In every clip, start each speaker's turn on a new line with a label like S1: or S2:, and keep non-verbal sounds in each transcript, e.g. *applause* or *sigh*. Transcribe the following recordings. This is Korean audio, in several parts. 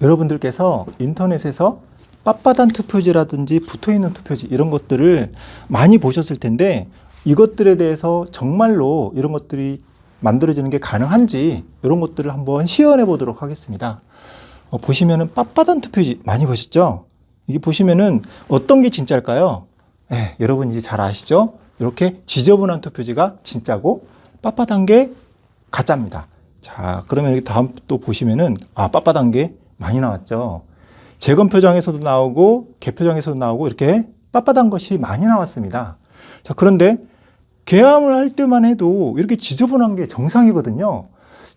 S1: 여러분들께서 인터넷에서 빳빳한 투표지라든지 붙어 있는 투표지 이런 것들을 많이 보셨을 텐데 이것들에 대해서 정말로 이런 것들이 만들어지는 게 가능한지 이런 것들을 한번 시연해 보도록 하겠습니다. 어, 보시면은 빳빳한 투표지 많이 보셨죠? 이게 보시면은 어떤 게 진짜일까요? 예, 여러분 이제 잘 아시죠? 이렇게 지저분한 투표지가 진짜고 빳빳한 게 가짜입니다. 자, 그러면 여기 다음 또 보시면은 아, 빳빳한 게 많이 나왔죠. 재검표장에서도 나오고 개표장에서도 나오고 이렇게 빳빳한 것이 많이 나왔습니다. 자, 그런데 개함을 할 때만 해도 이렇게 지저분한 게 정상이거든요.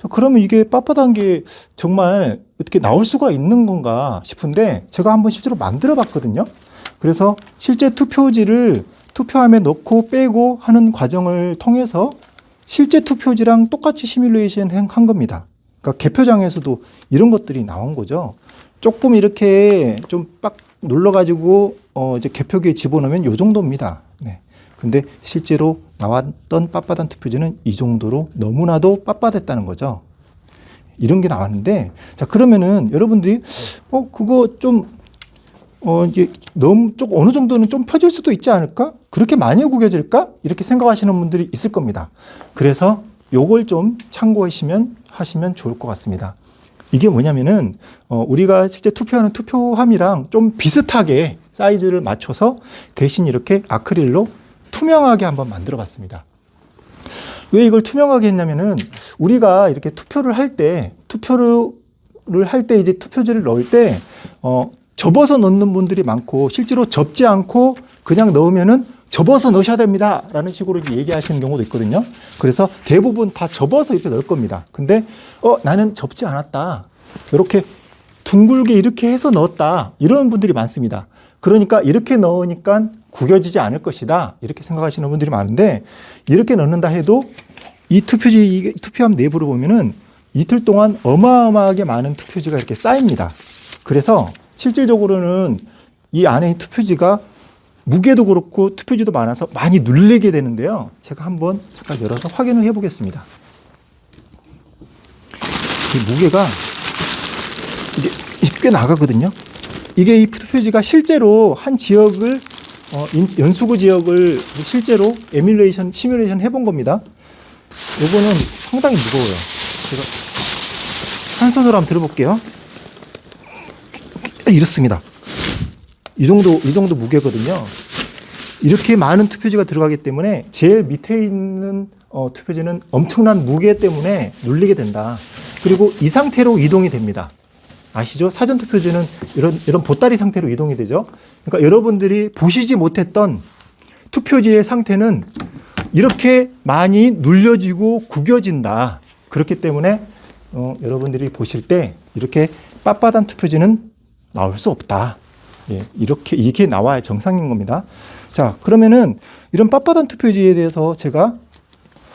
S1: 자, 그러면 이게 빳빳한 게 정말 어떻게 나올 수가 있는 건가 싶은데 제가 한번 실제로 만들어 봤거든요. 그래서 실제 투표지를 투표함에 넣고 빼고 하는 과정을 통해서 실제 투표지랑 똑같이 시뮬레이션 한 겁니다. 그러니까 개표장에서도 이런 것들이 나온 거죠. 조금 이렇게 좀 빡 눌러가지고 어 이제 개표기에 집어넣으면 요 정도입니다. 네. 근데 실제로 나왔던 빳빳한 투표지는 이 정도로 너무나도 빳빳했다는 거죠. 이런 게 나왔는데 자 그러면은 여러분들이 어 그거 좀 어, 이제 너무 좀 어느 정도는 좀 펴질 수도 있지 않을까? 그렇게 많이 구겨질까? 이렇게 생각하시는 분들이 있을 겁니다. 그래서 요걸 좀 참고하시면 하시면 좋을 것 같습니다. 이게 뭐냐면은 어, 우리가 실제 투표하는 투표함이랑 좀 비슷하게 사이즈를 맞춰서 대신 이렇게 아크릴로 투명하게 한번 만들어 봤습니다. 왜 이걸 투명하게 했냐면은 우리가 이렇게 투표를 할 때 투표를 할 때 이제 투표지를 넣을 때 어, 접어서 넣는 분들이 많고 실제로 접지 않고 그냥 넣으면은 접어서 넣으셔야 됩니다. 라는 식으로 얘기하시는 경우도 있거든요. 그래서 대부분 다 접어서 이렇게 넣을 겁니다. 근데, 어, 나는 접지 않았다. 이렇게 둥글게 이렇게 해서 넣었다. 이런 분들이 많습니다. 그러니까 이렇게 넣으니까 구겨지지 않을 것이다. 이렇게 생각하시는 분들이 많은데, 이렇게 넣는다 해도 이 투표지, 이 투표함 내부를 보면은 이틀 동안 어마어마하게 많은 투표지가 이렇게 쌓입니다. 그래서 실질적으로는 이 안에 투표지가 무게도 그렇고 투표지도 많아서 많이 눌리게 되는데요. 제가 한번 잠깐 열어서 확인을 해보겠습니다. 이 무게가 이게 꽤 나가거든요. 이게 이 투표지가 실제로 한 지역을 어, 인- 연수구 지역을 실제로 에뮬레이션 시뮬레이션 해본 겁니다. 요거는 상당히 무거워요. 제가 한 손으로 한번 들어볼게요. 이렇습니다. 이 정도 이 정도 무게거든요. 이렇게 많은 투표지가 들어가기 때문에 제일 밑에 있는 어, 투표지는 엄청난 무게 때문에 눌리게 된다. 그리고 이 상태로 이동이 됩니다. 아시죠? 사전 투표지는 이런 이런 보따리 상태로 이동이 되죠. 그러니까 여러분들이 보시지 못했던 투표지의 상태는 이렇게 많이 눌려지고 구겨진다. 그렇기 때문에 어, 여러분들이 보실 때 이렇게 빳빳한 투표지는 나올 수 없다. 예, 이렇게 이게 나와야 정상인 겁니다. 자, 그러면은 이런 빳빳한 투표지에 대해서 제가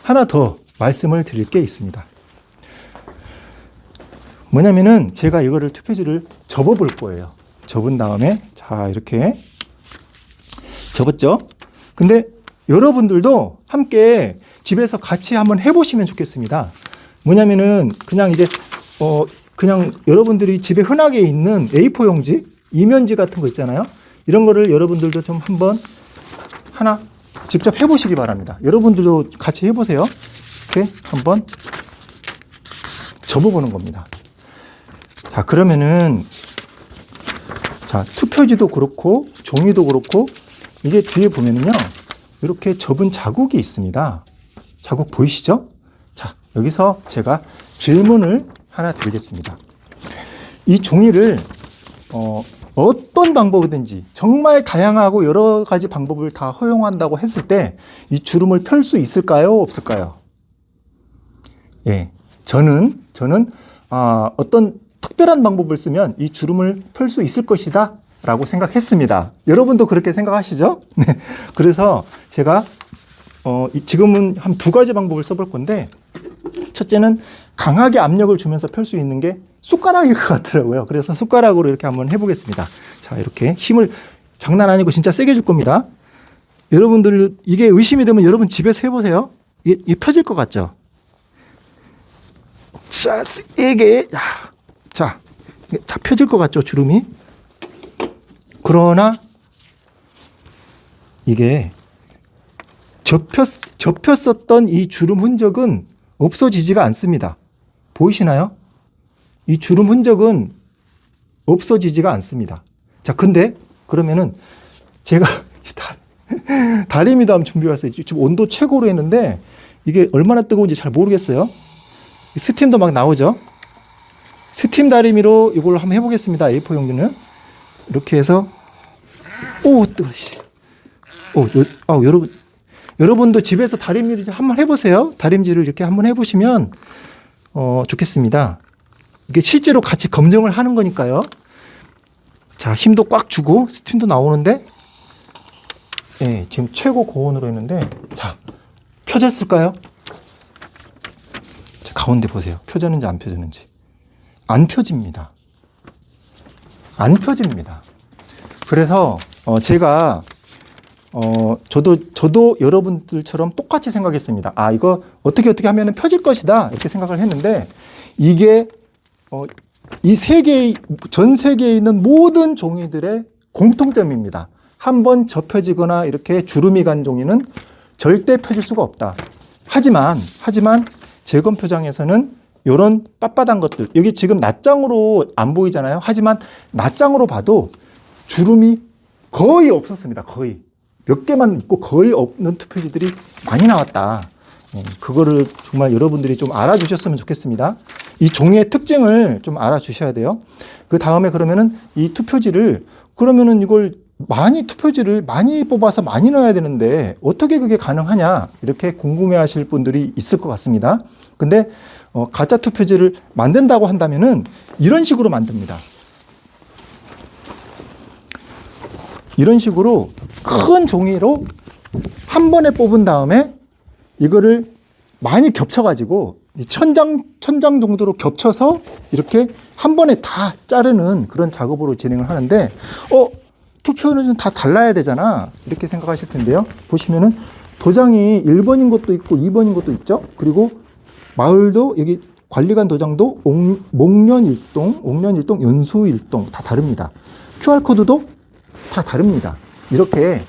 S1: 하나 더 말씀을 드릴 게 있습니다. 뭐냐면은 제가 이거를 투표지를 접어 볼 거예요. 접은 다음에 자, 이렇게 접었죠? 근데 여러분들도 함께 집에서 같이 한번 해 보시면 좋겠습니다. 뭐냐면은 그냥 이제 어 그냥 여러분들이 집에 흔하게 있는 A4 용지, 이면지 같은 거 있잖아요. 이런 거를 여러분들도 좀 한번 하나 직접 해보시기 바랍니다. 여러분들도 같이 해보세요. 이렇게 한번 접어보는 겁니다. 자, 그러면은 자, 투표지도 그렇고 종이도 그렇고 이게 뒤에 보면은요. 이렇게 접은 자국이 있습니다. 자국 보이시죠? 자, 여기서 제가 질문을 하나 드리겠습니다. 이 종이를 어, 어떤 방법이든지 정말 다양하고 여러 가지 방법을 다 허용한다고 했을 때 이 주름을 펼 수 있을까요? 없을까요? 예, 저는 저는 아, 어떤 특별한 방법을 쓰면 이 주름을 펼 수 있을 것이다. 라고 생각했습니다. 여러분도 그렇게 생각하시죠? *laughs* 네. 그래서 제가 어, 이- 지금은 한 두 가지 방법을 써볼 건데 첫째는 강하게 압력을 주면서 펼 수 있는 게 숟가락일 것 같더라고요. 그래서 숟가락으로 이렇게 한번 해보겠습니다. 자, 이렇게 힘을 장난 아니고 진짜 세게 줄 겁니다. 여러분들 이게 의심이 되면 여러분 집에서 해보세요. 이게, 이게 펴질 것 같죠? 자, 세게. 야. 자, 다 펴질 것 같죠, 주름이? 그러나 이게 접혔, 접혔었던 이 주름 흔적은 없어지지가 않습니다. 보이시나요? 이 주름 흔적은 없어지지가 않습니다. 자, 근데 그러면은 제가 다- 다리미도 한번 준비해 왔어요. 지금 온도 최고로 했는데 이게 얼마나 뜨거운지 잘 모르겠어요. 스팀도 막 나오죠. 스팀 다리미로 이걸 한번 해보겠습니다. A4 용지는 이렇게 해서 오 뜨거. 씨. 오, 요, 아, 여러분 여러분도 집에서 다림질을 한번 해보세요. 다림질을 이렇게 한번 해보시면 어, 좋겠습니다. 이게 실제로 같이 검증을 하는 거니까요. 자, 힘도 꽉 주고 스팀도 나오는데, 예, 지금 최고 고온으로 했는데, 자, 펴졌을까요? 자, 가운데 보세요. 펴졌는지 안 펴졌는지. 안 펴집니다. 안 펴집니다. 그래서 어, 제가 어, 저도, 저도 여러분들처럼 똑같이 생각했습니다. 아, 이거 어떻게 어떻게 하면 펴질 것이다. 이렇게 생각을 했는데, 이게, 어, 이 세계의, 전 세계에 있는 모든 종이들의 공통점입니다. 한번 접혀지거나 이렇게 주름이 간 종이는 절대 펴질 수가 없다. 하지만, 하지만, 재검 표장에서는 요런 빳빳한 것들, 여기 지금 낱장으로 안 보이잖아요. 하지만 낱장으로 봐도 주름이 거의 없었습니다. 거의. 몇 개만 있고 거의 없는 투표지들이 많이 나왔다. 예, 그거를 정말 여러분들이 좀 알아주셨으면 좋겠습니다. 이 종이의 특징을 좀 알아주셔야 돼요. 그 다음에 그러면은 이 투표지를 그러면은 이걸 많이 투표지를 많이 뽑아서 많이 넣어야 되는데 어떻게 그게 가능하냐 이렇게 궁금해하실 분들이 있을 것 같습니다. 근데 어, 가짜 투표지를 만든다고 한다면은 이런 식으로 만듭니다. 이런 식으로 큰 종이로 한 번에 뽑은 다음에 이거를 많이 겹쳐가지고 이 천장, 천장 정도로 겹쳐서 이렇게 한 번에 다 자르는 그런 작업으로 진행을 하는데, 어, 투표는 다 달라야 되잖아. 이렇게 생각하실 텐데요. 보시면은 도장이 1번인 것도 있고 2번인 것도 있죠. 그리고 마을도 여기 관리관 도장도 옥- 목련 일동, 옥련 일동, 연수 일동 다 다릅니다. QR코드도 다 다릅니다. 이렇게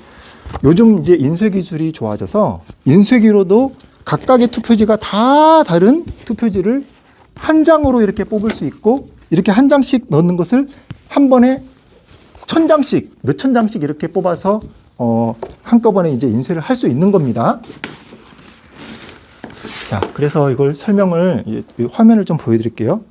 S1: 요즘 이제 인쇄 기술이 좋아져서 인쇄기로도 각각의 투표지가 다 다른 투표지를 한 장으로 이렇게 뽑을 수 있고 이렇게 한 장씩 넣는 것을 한 번에 천 장씩 몇 천 장씩 이렇게 뽑아서 어 한꺼번에 이제 인쇄를 할 수 있는 겁니다. 자, 그래서 이걸 설명을 화면을 좀 보여드릴게요.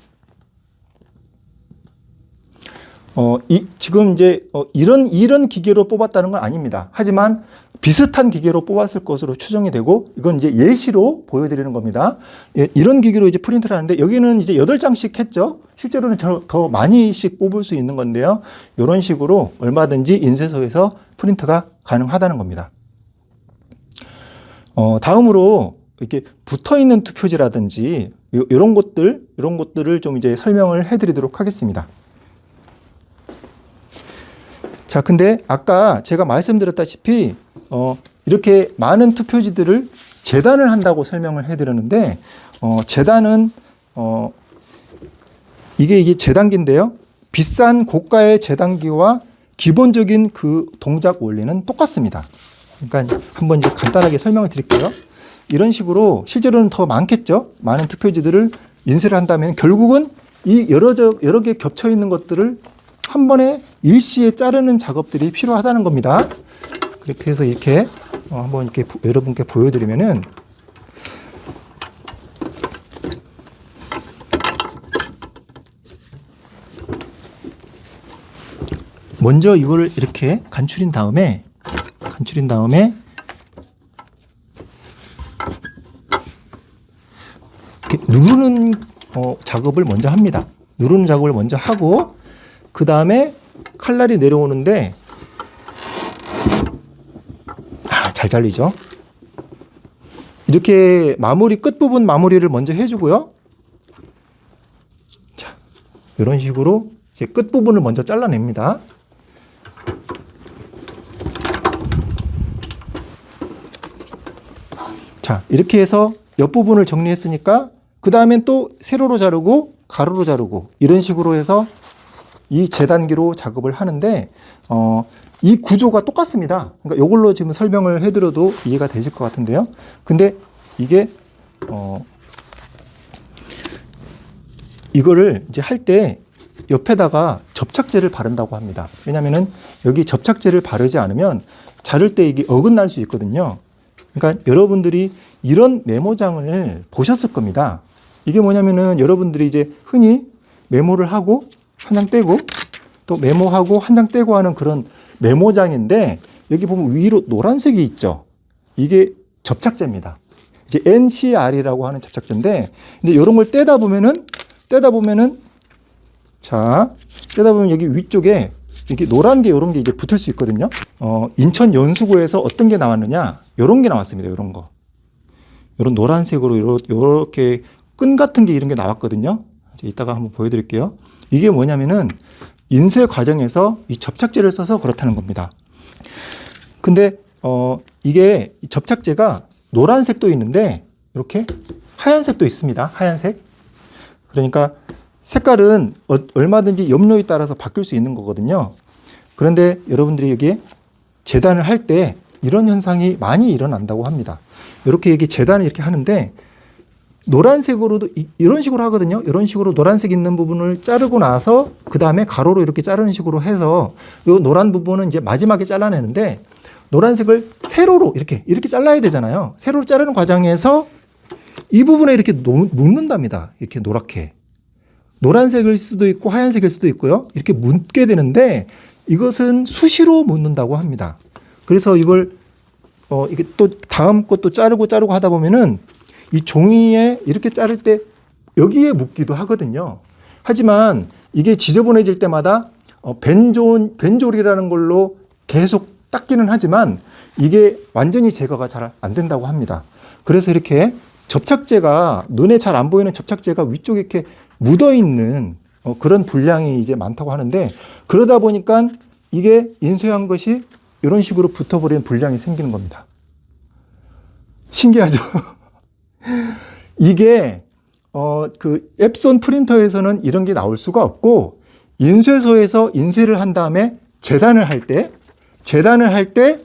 S1: 어, 이, 지금 이제, 어, 이런, 이런 기계로 뽑았다는 건 아닙니다. 하지만 비슷한 기계로 뽑았을 것으로 추정이 되고, 이건 이제 예시로 보여드리는 겁니다. 예, 이런 기계로 이제 프린트를 하는데, 여기는 이제 8장씩 했죠? 실제로는 더, 더 많이씩 뽑을 수 있는 건데요. 이런 식으로 얼마든지 인쇄소에서 프린트가 가능하다는 겁니다. 어, 다음으로 이렇게 붙어 있는 투표지라든지, 요- 이런 것들, 이런 것들을 좀 이제 설명을 해드리도록 하겠습니다. 자, 근데 아까 제가 말씀드렸다시피 어, 이렇게 많은 투표지들을 재단을 한다고 설명을 해드렸는데 어, 재단은 어, 이게 이게 재단기인데요. 비싼 고가의 재단기와 기본적인 그 동작 원리는 똑같습니다. 그러니까 한번 이제 간단하게 설명을 드릴게요. 이런 식으로 실제로는 더 많겠죠. 많은 투표지들을 인쇄를 한다면 결국은 이 여러 저 여러 개 겹쳐 있는 것들을 한 번에 일시에 자르는 작업들이 필요하다는 겁니다. 그렇게 해서 이렇게 어, 한번 이렇게 보- 여러분께 보여드리면은 먼저 이거를 이렇게 간추린 다음에 간추린 다음에 누르는 어, 작업을 먼저 합니다. 누르는 작업을 먼저 하고 그 다음에 칼날이 내려오는데 아, 잘 잘리죠. 이렇게 마무리 끝부분 마무리를 먼저 해주고요. 자, 이런 식으로 이제 끝부분을 먼저 잘라냅니다. 자, 이렇게 해서 옆부분을 정리했으니까 그 다음엔 또 세로로 자르고 가로로 자르고 이런 식으로 해서 이 재단기로 작업을 하는데 어, 이 구조가 똑같습니다. 그러니까 이걸로 지금 설명을 해드려도 이해가 되실 것 같은데요. 근데 이게 어, 이거를 이제 할 때 옆에다가 접착제를 바른다고 합니다. 왜냐면은 여기 접착제를 바르지 않으면 자를 때 이게 어긋날 수 있거든요. 그러니까 여러분들이 이런 메모장을 보셨을 겁니다. 이게 뭐냐면은 여러분들이 이제 흔히 메모를 하고 한 장 떼고 또 메모하고 한 장 떼고 하는 그런 메모장인데 여기 보면 위로 노란색이 있죠. 이게 접착제입니다. 이제 NCR이라고 하는 접착제인데 근데 이런 걸 떼다 보면은 떼다 보면은 자 떼다 보면 여기 위쪽에 이게 노란 게 이런 게 이제 붙을 수 있거든요. 어, 인천 연수구에서 어떤 게 나왔느냐? 이런 게 나왔습니다. 이런 거. 이런 노란색으로 이렇게 끈 같은 게 이런 게 나왔거든요. 이따가 한번 보여드릴게요. 이게 뭐냐면은 인쇄 과정에서 이 접착제를 써서 그렇다는 겁니다. 근데 어 이게 이 접착제가 노란색도 있는데 이렇게 하얀색도 있습니다. 하얀색. 그러니까 색깔은 어- 얼마든지 염료에 따라서 바뀔 수 있는 거거든요. 그런데 여러분들이 여기에 재단을 할 때 이런 현상이 많이 일어난다고 합니다. 이렇게 여기 재단을 이렇게 하는데 노란색으로도 이, 런 식으로 하거든요. 이런 식으로 노란색 있는 부분을 자르고 나서 그 다음에 가로로 이렇게 자르는 식으로 해서 이 노란 부분은 이제 마지막에 잘라내는데 노란색을 세로로 이렇게 이렇게 잘라야 되잖아요. 세로로 자르는 과정에서 이 부분에 이렇게 놓, 놓는답니다. 이렇게 노랗게. 노란색일 수도 있고 하얀색일 수도 있고요. 이렇게 묻게 되는데 이것은 수시로 묻는다고 합니다. 그래서 이걸 어 이게 또 다음 것도 자르고 자르고 하다 보면은 이 종이에 이렇게 자를 때 여기에 묻기도 하거든요. 하지만 이게 지저분해질 때마다 어 벤존 벤졸이라는 걸로 계속 닦기는 하지만 이게 완전히 제거가 잘 안 된다고 합니다. 그래서 이렇게 접착제가 눈에 잘 안 보이는 접착제가 위쪽에 이렇게 묻어 있는 어, 그런 분량이 이제 많다고 하는데 그러다 보니까 이게 인쇄한 것이 이런 식으로 붙어버리는 분량이 생기는 겁니다. 신기하죠? *laughs* 이게 어 그 앱손 프린터에서는 이런 게 나올 수가 없고 인쇄소에서 인쇄를 한 다음에 재단을 할 때 재단을 할 때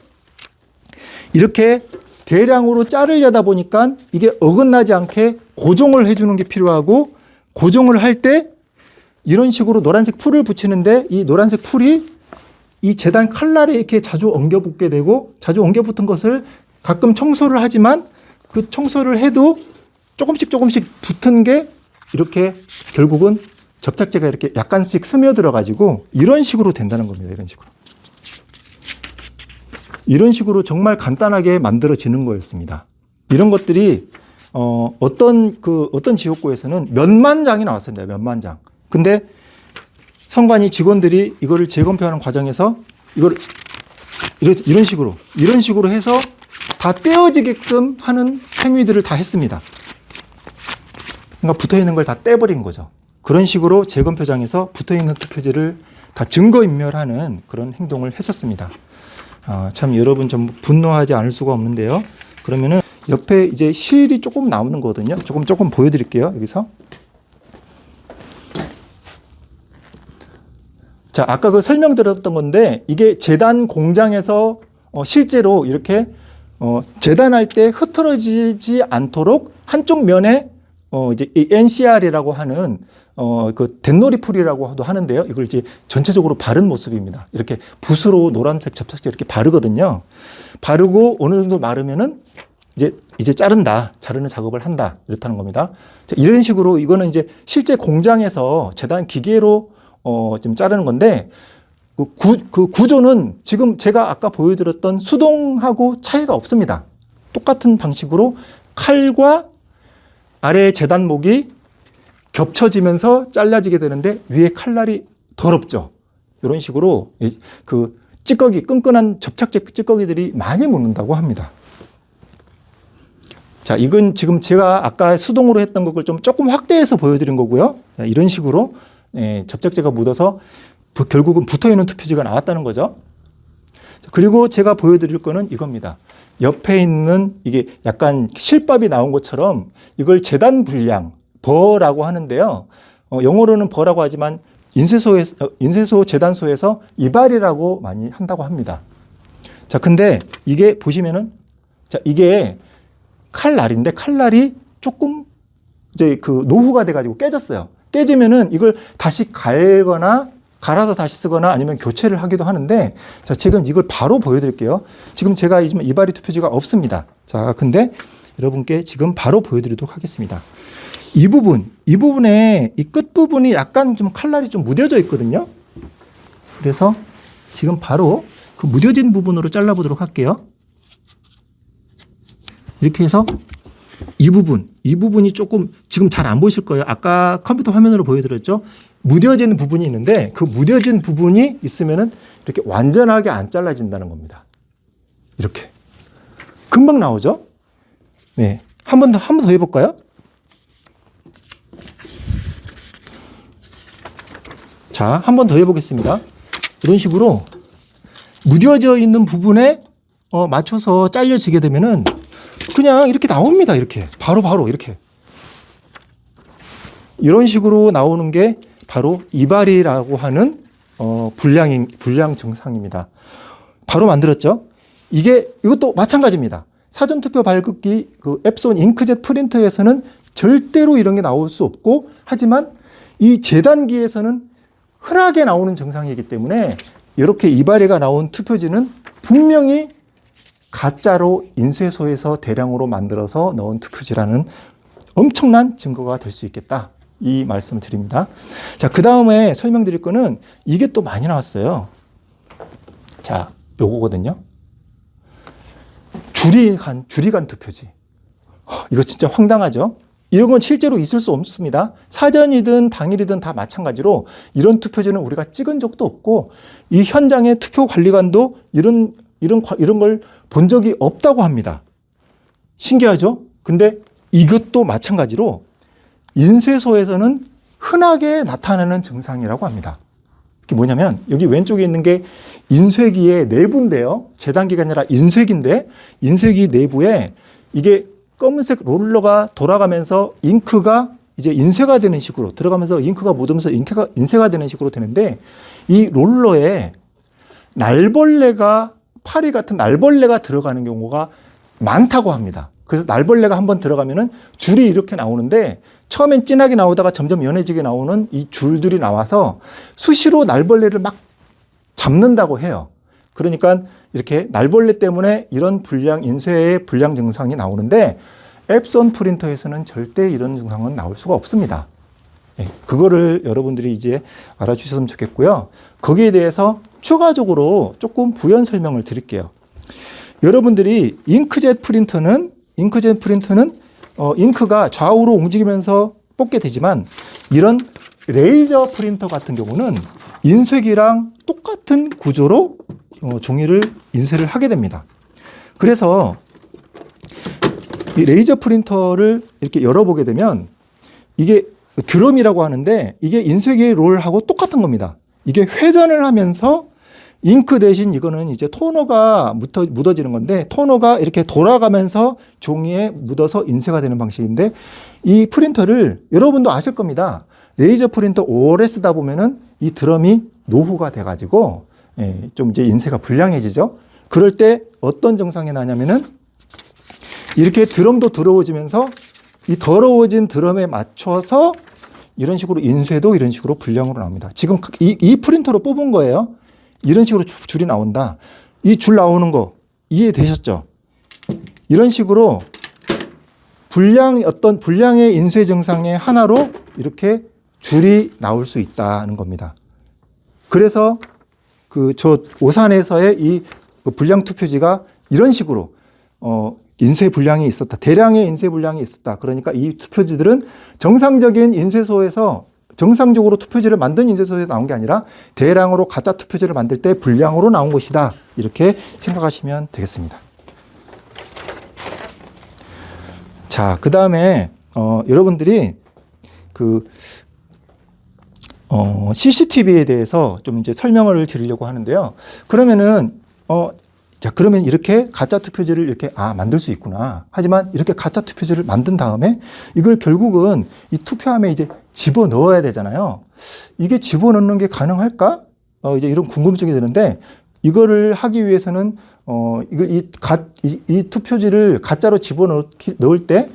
S1: 이렇게 대량으로 자르려다 보니까 이게 어긋나지 않게 고정을 해주는 게 필요하고 고정을 할 때 이런 식으로 노란색 풀을 붙이는데 이 노란색 풀이 이 재단 칼날에 이렇게 자주 엉겨 붙게 되고 자주 엉겨 붙은 것을 가끔 청소를 하지만 그 청소를 해도 조금씩 조금씩 붙은 게 이렇게 결국은 접착제가 이렇게 약간씩 스며들어 가지고 이런 식으로 된다는 겁니다. 이런 식으로. 이런 식으로 정말 간단하게 만들어지는 거였습니다. 이런 것들이 어, 어떤 그 어떤 지역구에서는 몇만 장이 나왔습니다. 몇만 장. 근데 성관이 직원들이 이거를 재검표하는 과정에서 이걸 이런 식으로 이런 식으로 해서 다 떼어지게끔 하는 행위들을 다 했습니다. 그러니까 붙어 있는 걸 다 떼버린 거죠. 그런 식으로 재검표장에서 붙어 있는 투표지를 다 증거인멸하는 그런 행동을 했었습니다. 아, 참 여러분 좀 분노하지 않을 수가 없는데요. 그러면은 옆에 이제 실이 조금 나오는 거거든요. 조금 조금 보여드릴게요. 여기서. 자, 아까 그 설명드렸던 건데 이게 재단 공장에서 어, 실제로 이렇게 어, 재단할 때 흐트러지지 않도록 한쪽 면에 어, 이제 이 NCR이라고 하는 어, 그 덴놀이 풀이라고도 하는데요. 이걸 이제 전체적으로 바른 모습입니다. 이렇게 붓으로 노란색 접착제 이렇게 바르거든요. 바르고 어느 정도 마르면은 이제 이제 자른다, 자르는 작업을 한다 이렇다는 겁니다. 자, 이런 식으로 이거는 이제 실제 공장에서 재단 기계로 어, 좀 자르는 건데 그, 구, 그 구조는 지금 제가 아까 보여드렸던 수동하고 차이가 없습니다. 똑같은 방식으로 칼과 아래 재단목이 겹쳐지면서 잘라지게 되는데 위에 칼날이 더럽죠. 이런 식으로 이- 그 찌꺼기 끈끈한 접착제 찌꺼기들이 많이 묻는다고 합니다. 자, 이건 지금 제가 아까 수동으로 했던 것을 좀 조금 확대해서 보여드린 거고요. 자, 이런 식으로 예, 접착제가 묻어서 부- 결국은 붙어 있는 투표지가 나왔다는 거죠. 자, 그리고 제가 보여드릴 거는 이겁니다. 옆에 있는 이게 약간 실밥이 나온 것처럼 이걸 재단 분량 버라고 하는데요. 어, 영어로는 버라고 하지만 인쇄소에서 어, 인쇄소 재단소에서 이발이라고 많이 한다고 합니다. 자, 근데 이게 보시면은 자, 이게 칼날인데 칼날이 조금 이제 그 노후가 돼 가지고 깨졌어요. 깨지면은 이걸 다시 갈거나 갈아서 다시 쓰거나 아니면 교체를 하기도 하는데 자, 지금 이걸 바로 보여 드릴게요. 지금 제가 이발이 투표지가 없습니다. 자, 근데 여러분께 지금 바로 보여 드리도록 하겠습니다. 이 부분, 이 부분에 이 끝부분이 약간 좀 칼날이 좀 무뎌져 있거든요. 그래서 지금 바로 그 무뎌진 부분으로 잘라보도록 할게요. 이렇게 해서 이 부분, 이 부분이 조금 지금 잘 안 보이실 거예요. 아까 컴퓨터 화면으로 보여드렸죠. 무뎌진 부분이 있는데 그 무뎌진 부분이 있으면은 이렇게 완전하게 안 잘라진다는 겁니다. 이렇게. 금방 나오죠? 네. 한 번 더, 한 번 더 해볼까요? 자, 한 번 더 해보겠습니다. 이런 식으로 무뎌져 있는 부분에 어, 맞춰서 잘려지게 되면은 그냥 이렇게 나옵니다. 이렇게. 바로 바로 이렇게. 이런 식으로 나오는 게 바로 이발이라고 하는 어, 불량, 불량 증상입니다. 바로 만들었죠. 이게 이것도 마찬가지입니다. 사전 투표 발급기 그 앱손 잉크젯 프린터에서는 절대로 이런 게 나올 수 없고 하지만 이 재단기에서는 흔하게 나오는 증상이기 때문에 이렇게 이발이가 나온 투표지는 분명히 가짜로 인쇄소에서 대량으로 만들어서 넣은 투표지라는 엄청난 증거가 될 수 있겠다. 이 말씀을 드립니다. 자, 그 다음에 설명드릴 거는 이게 또 많이 나왔어요. 자, 요거거든요. 줄이 간, 줄이 간 투표지. 허, 이거 진짜 황당하죠? 이런 건 실제로 있을 수 없습니다. 사전이든 당일이든 다 마찬가지로 이런 투표지는 우리가 찍은 적도 없고 이 현장의 투표 관리관도 이런 이런 과- 이런 걸 본 적이 없다고 합니다. 신기하죠? 근데 이것도 마찬가지로 인쇄소에서는 흔하게 나타나는 증상이라고 합니다. 그게 뭐냐면 여기 왼쪽에 있는 게 인쇄기의 내부인데요. 재단기가 아니라 인쇄기인데 인쇄기 내부에 이게 검은색 롤러가 돌아가면서 잉크가 이제 인쇄가 되는 식으로 들어가면서 잉크가 묻으면서 잉크가 인쇄가 되는 식으로 되는데 이 롤러에 날벌레가 파리 같은 날벌레가 들어가는 경우가 많다고 합니다. 그래서 날벌레가 한번 들어가면은 줄이 이렇게 나오는데 처음엔 진하게 나오다가 점점 연해지게 나오는 이 줄들이 나와서 수시로 날벌레를 막 잡는다고 해요. 그러니까 이렇게 날벌레 때문에 이런 불량 인쇄의 불량 증상이 나오는데 앱손 프린터에서는 절대 이런 증상은 나올 수가 없습니다. 예, 그거를 여러분들이 이제 알아주셨으면 좋겠고요. 거기에 대해서 추가적으로 조금 부연 설명을 드릴게요. 여러분들이 잉크젯 프린터는 잉크젯 프린터는 어, 잉크가 좌우로 움직이면서 뽑게 되지만 이런 레이저 프린터 같은 경우는 인쇄기랑 똑같은 구조로 어, 종이를 인쇄를 하게 됩니다. 그래서 이 레이저 프린터를 이렇게 열어보게 되면 이게 드럼이라고 하는데 이게 인쇄기의 롤하고 똑같은 겁니다. 이게 회전을 하면서 잉크 대신 이거는 이제 토너가 묻어, 묻어지는 건데 토너가 이렇게 돌아가면서 종이에 묻어서 인쇄가 되는 방식인데 이 프린터를 여러분도 아실 겁니다. 레이저 프린터 오래 쓰다 보면은 이 드럼이 노후가 돼가지고 예, 좀 이제 인쇄가 불량해지죠. 그럴 때 어떤 증상이 나냐면은 이렇게 드럼도 더러워지면서 이 더러워진 드럼에 맞춰서 이런 식으로 인쇄도 이런 식으로 불량으로 나옵니다. 지금 이, 이 프린터로 뽑은 거예요. 이런 식으로 줄- 줄이 나온다. 이 줄 나오는 거 이해되셨죠? 이런 식으로 불량 어떤 불량의 인쇄 증상의 하나로 이렇게 줄이 나올 수 있다는 겁니다. 그래서 그 저 오산에서의 이그 불량 투표지가 이런 식으로 어 인쇄 불량이 있었다. 대량의 인쇄 불량이 있었다. 그러니까 이 투표지들은 정상적인 인쇄소에서 정상적으로 투표지를 만든 인쇄소에서 나온 게 아니라 대량으로 가짜 투표지를 만들 때 불량으로 나온 것이다. 이렇게 생각하시면 되겠습니다. 자, 그 다음에 어, 여러분들이 그 어, CCTV에 대해서 좀 이제 설명을 드리려고 하는데요. 그러면은 어, 자, 그러면 이렇게 가짜 투표지를 이렇게 아, 만들 수 있구나. 하지만 이렇게 가짜 투표지를 만든 다음에 이걸 결국은 이 투표함에 이제 집어 넣어야 되잖아요. 이게 집어 넣는 게 가능할까? 어, 이제 이런 궁금증이 드는데 이거를 하기 위해서는 어, 이거 이, 가, 이, 이 투표지를 가짜로 집어 넣을 때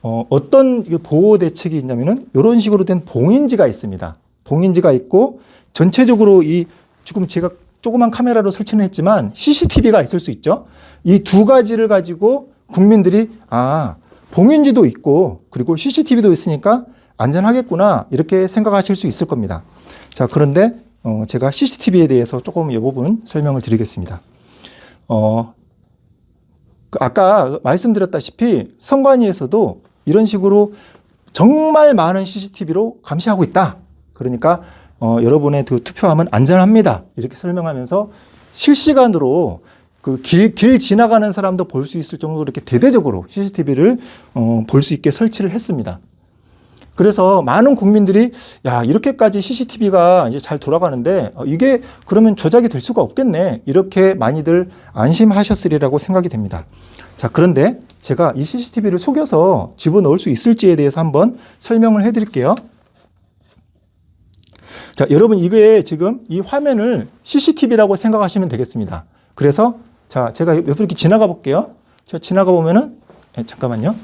S1: 어, 어떤 이 보호 대책이 있냐면은 이런 식으로 된 봉인지가 있습니다. 봉인지가 있고 전체적으로 이 지금 제가 조그만 카메라로 설치는 했지만 CCTV가 있을 수 있죠. 이 두 가지를 가지고 국민들이 아, 봉인지도 있고 그리고 CCTV도 있으니까 안전하겠구나 이렇게 생각하실 수 있을 겁니다. 자, 그런데 어, 제가 CCTV에 대해서 조금 이 부분 설명을 드리겠습니다. 어, 그 아까 말씀드렸다시피 선관위에서도 이런 식으로 정말 많은 CCTV로 감시하고 있다. 그러니까 어, 여러분의 그 투표함은 안전합니다. 이렇게 설명하면서 실시간으로 그 길, 길 지나가는 사람도 볼 수 있을 정도로 이렇게 대대적으로 CCTV를 어, 볼 수 있게 설치를 했습니다. 그래서 많은 국민들이 야 이렇게까지 CCTV가 이제 잘 돌아가는데 어, 이게 그러면 조작이 될 수가 없겠네 이렇게 많이들 안심하셨으리라고 생각이 됩니다. 자 그런데 제가 이 CCTV를 속여서 집어넣을 수 있을지에 대해서 한번 설명을 해드릴게요. 자 여러분 이게 지금 이 화면을 CCTV라고 생각하시면 되겠습니다. 그래서 자 제가 옆으로 이렇게 지나가 볼게요. 저 지나가 보면은 예, 잠깐만요.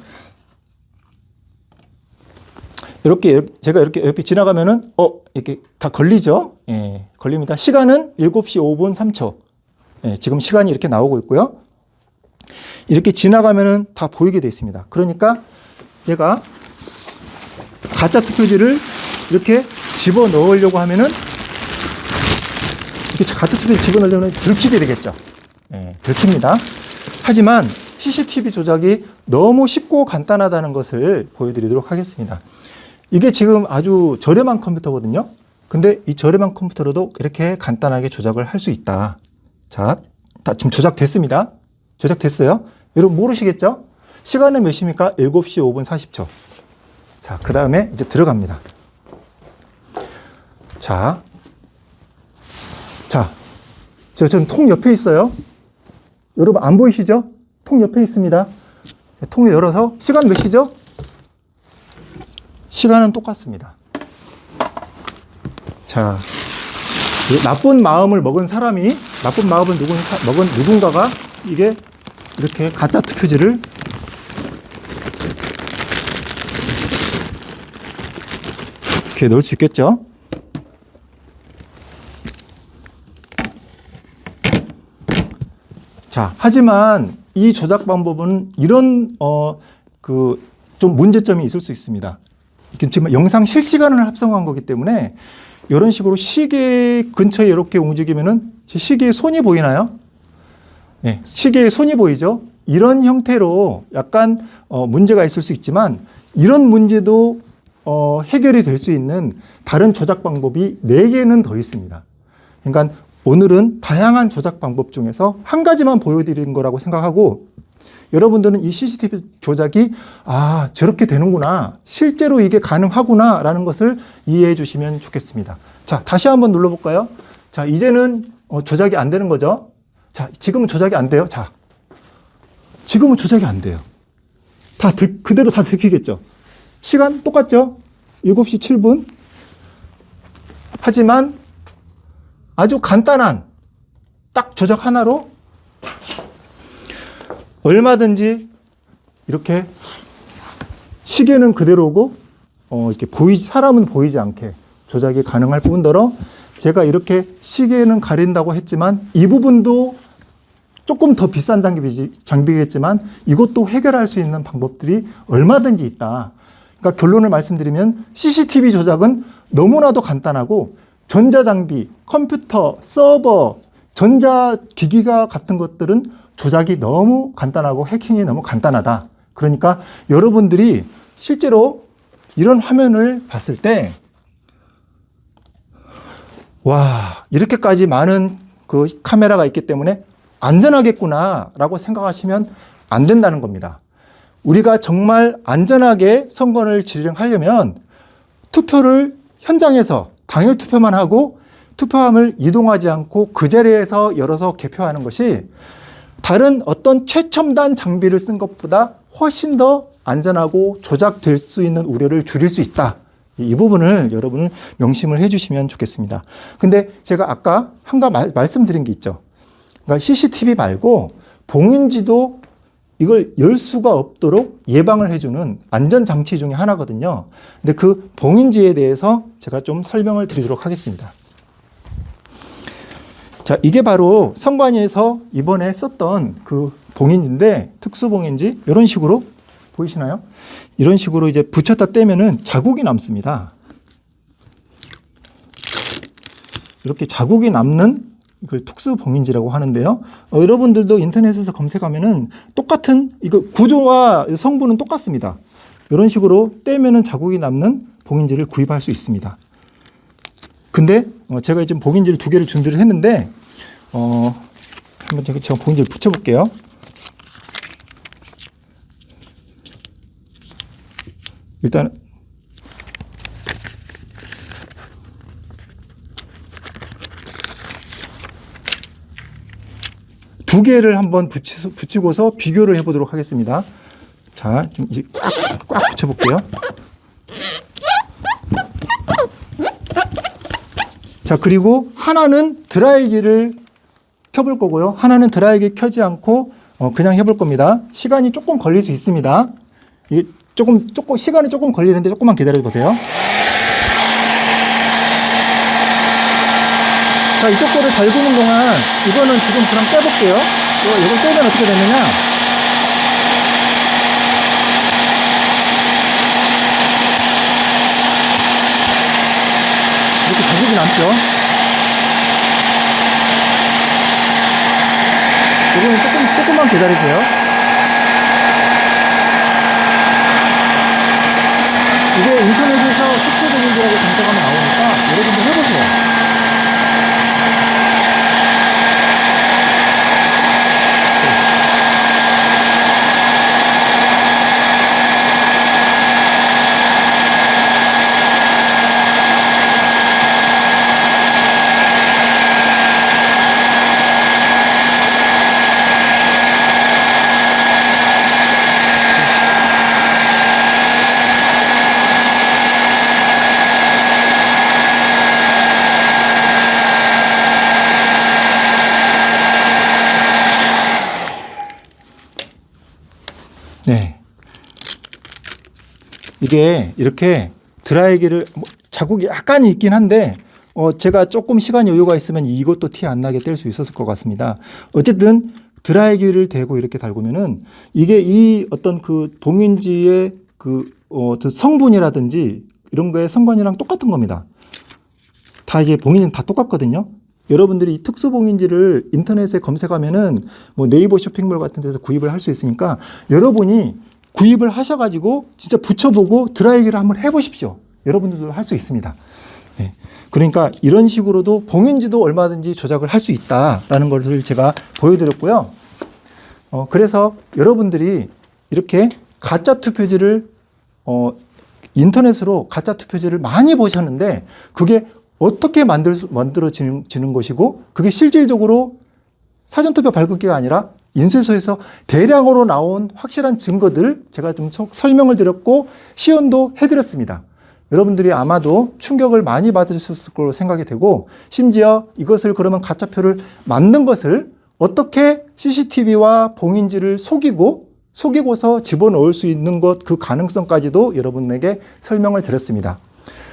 S1: 이렇게 제가 이렇게 옆에 지나가면은 어 이렇게 다 걸리죠. 예, 걸립니다. 시간은 7시 5분 3초. 예, 지금 시간이 이렇게 나오고 있고요. 이렇게 지나가면은 다 보이게 돼 있습니다. 그러니까 제가 가짜 투표지를 이렇게 집어 넣으려고 하면은 이렇게 가짜 투표지 집어 넣으려면 들키게 되겠죠. 예, 들킵니다. 하지만 CCTV 조작이 너무 쉽고 간단하다는 것을 보여드리도록 하겠습니다. 이게 지금 아주 저렴한 컴퓨터거든요. 근데 이 저렴한 컴퓨터로도 이렇게 간단하게 조작을 할 수 있다. 자, 다 지금 조작됐습니다. 조작됐어요. 여러분 모르시겠죠? 시간은 몇 시입니까? 7시 5분 40초. 자, 그 다음에 이제 들어갑니다. 자, 자, 저, 전통 옆에 있어요. 여러분 안 보이시죠? 통 옆에 있습니다. 통을 열어서 시간 몇 시죠? 시간은 똑같습니다. 자, 그 나쁜 마음을 먹은 사람이 나쁜 마음을 누군, 사- 먹은 누군가가 이게 이렇게 가짜 투표지를 이렇게 넣을 수 있겠죠? 자, 하지만 이 조작 방법은 이런 어 그 좀 문제점이 있을 수 있습니다. 지금 영상 실시간을 합성한 거기 때문에 이런 식으로 시계 근처에 이렇게 움직이면은 제 시계에 손이 보이나요? 네, 시계에 손이 보이죠? 이런 형태로 약간 어, 문제가 있을 수 있지만 이런 문제도 어, 해결이 될 수 있는 다른 조작 방법이 네개는 더 있습니다. 그러니까 오늘은 다양한 조작 방법 중에서 한 가지만 보여드리는 거라고 생각하고 여러분들은 이 CCTV 조작이 아 저렇게 되는구나 실제로 이게 가능하구나 라는 것을 이해해 주시면 좋겠습니다. 자 다시 한번 눌러볼까요? 자 이제는 어, 조작이 안 되는 거죠. 자 지금은 조작이 안 돼요. 자 지금은 조작이 안 돼요. 다 들, 그대로 다 들키겠죠. 시간 똑같죠? 7시 7분. 하지만 아주 간단한 딱 조작 하나로 얼마든지 이렇게 시계는 그대로고 어, 이렇게 보이지 사람은 보이지 않게 조작이 가능할 뿐더러 제가 이렇게 시계는 가린다고 했지만 이 부분도 조금 더 비싼 장비지, 장비겠지만 이것도 해결할 수 있는 방법들이 얼마든지 있다. 그러니까 결론을 말씀드리면 CCTV 조작은 너무나도 간단하고 전자장비, 컴퓨터, 서버, 전자기기가 같은 것들은 조작이 너무 간단하고 해킹이 너무 간단하다. 그러니까 여러분들이 실제로 이런 화면을 봤을 때, 와, 이렇게까지 많은 그 카메라가 있기 때문에 안전하겠구나라고 생각하시면 안 된다는 겁니다. 우리가 정말 안전하게 선거를 진행하려면 투표를 현장에서 당일 투표만 하고 투표함을 이동하지 않고 그 자리에서 열어서 개표하는 것이 다른 어떤 최첨단 장비를 쓴 것보다 훨씬 더 안전하고 조작될 수 있는 우려를 줄일 수 있다. 이 부분을 여러분은 명심을 해주시면 좋겠습니다. 근데 제가 아까 한가 말, 말씀드린 게 있죠. 그러니까 CCTV 말고 봉인지도 이걸 열 수가 없도록 예방을 해주는 안전 장치 중에 하나거든요. 근데 그 봉인지에 대해서 제가 좀 설명을 드리도록 하겠습니다. 자, 이게 바로 선관위에서 이번에 썼던 그 봉인지인데 특수 봉인지 이런 식으로 보이시나요? 이런 식으로 이제 붙였다 떼면은 자국이 남습니다. 이렇게 자국이 남는 이걸 특수 봉인지라고 하는데요. 어, 여러분들도 인터넷에서 검색하면은 똑같은 이거 구조와 성분은 똑같습니다. 이런 식으로 떼면은 자국이 남는 봉인지를 구입할 수 있습니다. 근데 어, 제가 지금 봉인지를 두 개를 준비를 했는데 어, 한번 제가 제가 봉인지를 붙여볼게요. 일단 두 개를 한번 붙이, 붙이고서 비교를 해보도록 하겠습니다. 자, 좀 꽉, 꽉 붙여볼게요. 자, 그리고 하나는 드라이기를 켜볼 거고요. 하나는 드라이기 켜지 않고 어, 그냥 해볼 겁니다. 시간이 조금 걸릴 수 있습니다. 이게 조금, 조금, 시간이 조금 걸리는데 조금만 기다려 보세요. 자, 이쪽 거를 달구는 동안 이거는 지금 그냥 떼볼게요. 이거, 이걸 떼면 어떻게 되느냐. 이렇게 자국이 남죠. 이거는 조금, 조금만 기다리세요. 이게 인터넷에서 특수공인지라고 검색하면 나오니까 여러분들 해보세요. 네. 이게 이렇게 드라이기를 뭐 자국이 약간 있긴 한데 어 제가 조금 시간 여유가 있으면 이것도 티 안 나게 뗄 수 있었을 것 같습니다. 어쨌든 드라이기를 대고 이렇게 달구면은 이게 이 어떤 그 봉인지의 그 어, 그 성분이라든지 이런 거의 성관이랑 똑같은 겁니다. 다 이게 봉인은 다 똑같거든요. 여러분들이 이 특수 봉인지를 인터넷에 검색하면은 뭐 네이버 쇼핑몰 같은 데서 구입을 할 수 있으니까 여러분이 구입을 하셔가지고 진짜 붙여보고 드라이기를 한번 해보십시오. 여러분들도 할 수 있습니다. 네. 그러니까 이런 식으로도 봉인지도 얼마든지 조작을 할 수 있다라는 것을 제가 보여드렸고요. 어, 그래서 여러분들이 이렇게 가짜 투표지를 어, 인터넷으로 가짜 투표지를 많이 보셨는데 그게 어떻게 만들, 수- 만들어지는 지는 것이고 그게 실질적으로 사전투표 발급기가 아니라 인쇄소에서 대량으로 나온 확실한 증거들 제가 좀 서- 설명을 드렸고 시연도 해드렸습니다. 여러분들이 아마도 충격을 많이 받으셨을 거로 생각이 되고 심지어 이것을 그러면 가짜표를 만든 것을 어떻게 CCTV와 봉인지를 속이고 속이고서 집어넣을 수 있는 것 그 가능성까지도 여러분에게 설명을 드렸습니다.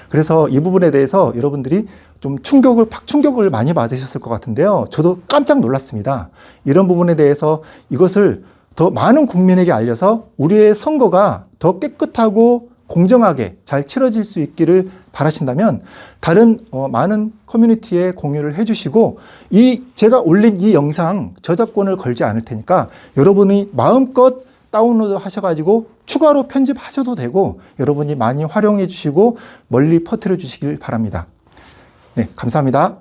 S1: 그래서 이 부분에 대해서 여러분들이 좀 충격을, 팍 충격을 많이 받으셨을 것 같은데요. 저도 깜짝 놀랐습니다. 이런 부분에 대해서 이것을 더 많은 국민에게 알려서 우리의 선거가 더 깨끗하고 공정하게 잘 치러질 수 있기를 바라신다면 다른 어, 많은 커뮤니티에 공유를 해주시고 이 제가 올린 이 영상 저작권을 걸지 않을 테니까 여러분이 마음껏 다운로드 하셔가지고 추가로 편집하셔도 되고 여러분이 많이 활용해 주시고 멀리 퍼뜨려 주시길 바랍니다. 네, 감사합니다.